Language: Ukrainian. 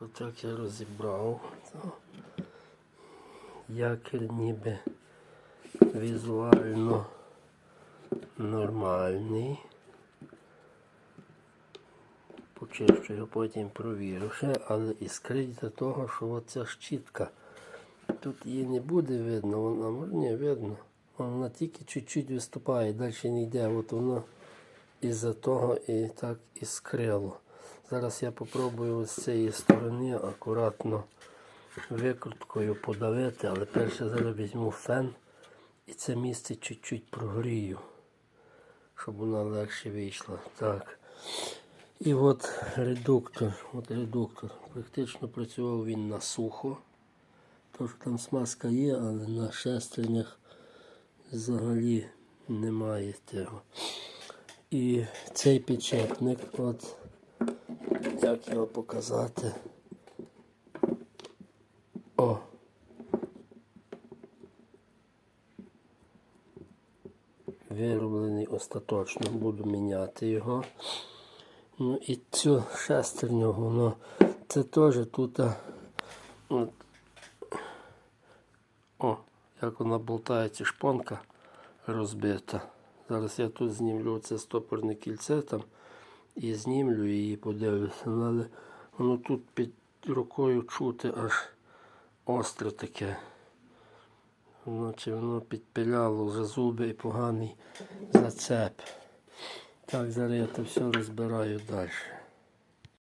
Отак я розібрав. Якір ніби візуально нормальний. Почищу його, потім провірю ще, але іскрить за того, що оця щітка. Тут її не буде видно, вона може не видно. Вона тільки чуть-чуть виступає, далі не йде. От воно із-за того і так іскрило. Зараз я попробую з цієї сторони акуратно викруткою подавити, але перше зараз візьму фен і це місце чуть-чуть прогрію, щоб вона легше вийшла. Так. І от редуктор. От редуктор. Практично працював він на сухо. Тож там смазка є, але на шестернях взагалі немає того. І цей підшипник, от як його показати. О. Вироблений остаточно, буду міняти його. Ну і цю шестерню, воно це теж тут. О, як вона болтається, шпонка розбита. Зараз я тут знімлю це стопорне кільце там і знімлю її, подивлюся. Ну, Але воно тут під рукою чути аж остре таке. Воно чи воно підпиляло вже зуби і поганий зацеп. Так, зараз я це все розбираю далі.